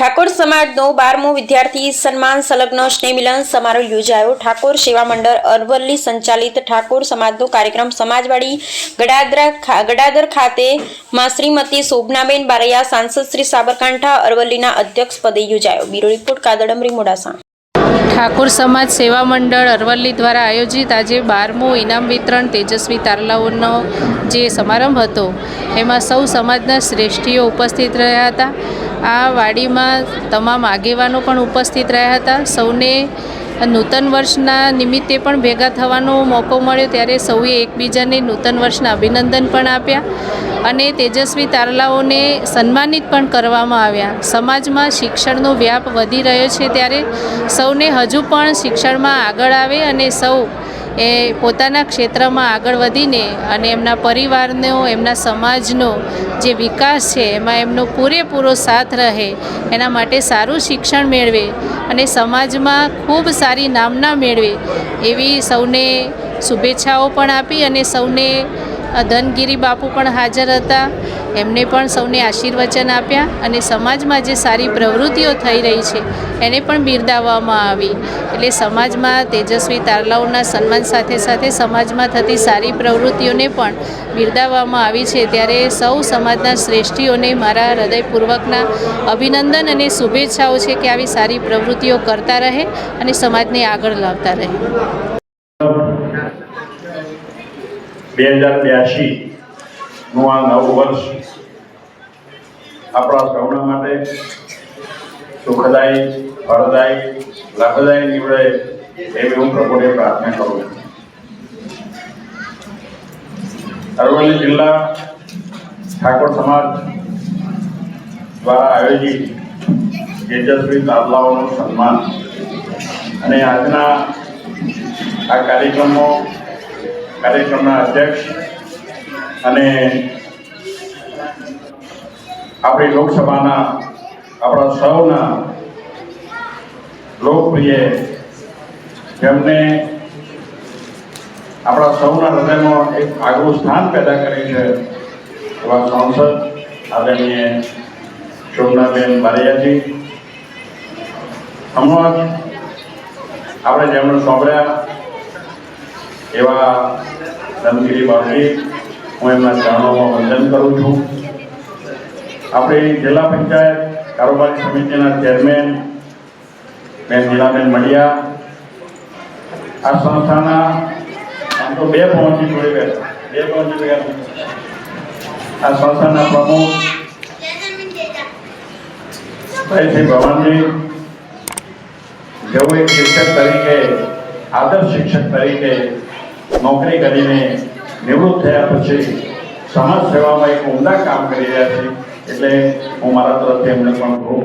ઠાકોર સમાજનો બારમો વિદ્યાર્થી સન્માન સંલગ્ન સ્નેહમિલન સમારોહ યોજાયો. ઠાકોર સેવા મંડળ અરવલ્લી સંચાલિત ઠાકોર સમાજનો કાર્યક્રમ સમાજવાડી ગડાદરા ગડાદર ખાતે માં શ્રીમતી શોભનાબેન બારૈયા, સાંસદ શ્રી સાબરકાંઠા અરવલ્લીના અધ્યક્ષ પદે યોજાયો. બ્યુરો રિપોર્ટ કાદડમરી મોડાસા. ઠાકોર સમાજ સેવા મંડળ અરવલ્લી દ્વારા આયોજિત આજે બારમું ઇનામ વિતરણ તેજસ્વી તારલાઓનો જે સમારંભ હતો, એમાં સૌ સમાજના શ્રેષ્ઠીઓ ઉપસ્થિત રહ્યા હતા. આ વાડીમાં તમામ આગેવાનો પણ ઉપસ્થિત રહ્યા હતા. સૌને નૂતન વર્ષના નિમિત્તે પણ ભેગા થવાનો મોકો મળ્યો, ત્યારે સૌએ એકબીજાને નૂતન વર્ષના અભિનંદન પણ આપ્યા. અને તેજસ્વી તારલાઓને સન્માનિત પણ કરવામાં આવ્યા. સમાજમાં શિક્ષણનો વ્યાપ વધી રહ્યો છે ત્યારે સૌને હજુ પણ શિક્ષણમાં આગળ આવે અને સૌ એ પોતાના ક્ષેત્રમાં આગળ વધીને અને એમના પરિવારનો, એમના સમાજનો જે વિકાસ છે, એમાં એમનો પૂરેપૂરો સાથ રહે, એના માટે સારું શિક્ષણ મેળવે અને સમાજમાં ખૂબ સારી નામના મેળવે એવી સૌને શુભેચ્છાઓ પણ આપી અને સૌને ધનગીરી બાપુ પણ હાજર હતા. એમને પણ સૌને આશીર્વચન આપ્યા અને સમાજમાં જે સારી પ્રવૃત્તિઓ થઈ રહી છે, એને પણ બિરદાવવામાં આવી. એટલે સમાજમાં તેજસ્વી તારલાઓના સન્માન સાથે સાથે સમાજમાં થતી સારી પ્રવૃત્તિઓને પણ બિરદાવવામાં આવી છે. ત્યારે સૌ સમાજના શ્રેષ્ઠીઓને મારા હૃદયપૂર્વકના અભિનંદન અને શુભેચ્છાઓ છે કે આવી સારી પ્રવૃત્તિઓ કરતા રહે અને સમાજને આગળ લાવતા રહે. બે હજાર બ્યાસી નું આ નવું વર્ષ આપણા સૌના માટે સુખદાયી, ફળદાયી, લાભદાયી નીવડે એવી હું પ્રભુને પ્રાર્થના કરું છું. અરવલ્લી જિલ્લા ઠાકોર સમાજ દ્વારા આયોજિત તેજસ્વી તાબલાઓનું સન્માન અને આજના આ કાર્યક્રમો કાર્યક્રમના અધ્યક્ષ અને આપણી લોકસભાના, આપણા સૌના લોકપ્રિય જેમને આપણા સૌના હૃદયમાં એક આગવું સ્થાન પેદા કર્યું છે, એવા સાંસદ આદરણીય શોભનાબેન બારિયાજી. હમણાં આપણે જેમણે સાંભળ્યા એવા ધનગીરી બાપજી હું એમના ચરણોમાં વંદન કરું છું આપણી જિલ્લા પંચાયત કારોબારી સમિતિના ચેરમેન બેન નીલાબેન મડિયા આ સંસ્થાના આમ તો બે પહોંચી જોડે બેઠા બે પહોંચી ગયા આ સંસ્થાના પ્રમુખ ભાઈ શ્રી ભવાનજી જેઓ એક શિક્ષક તરીકે આદર્શ શિક્ષક તરીકે નોકરી કરીને નિવૃત્ત થયા પછી સમાજ સેવામાં એક ઉમદા કામ કરી રહ્યા છે. એટલે હું મારા તરફથી એમને પણ ખૂબ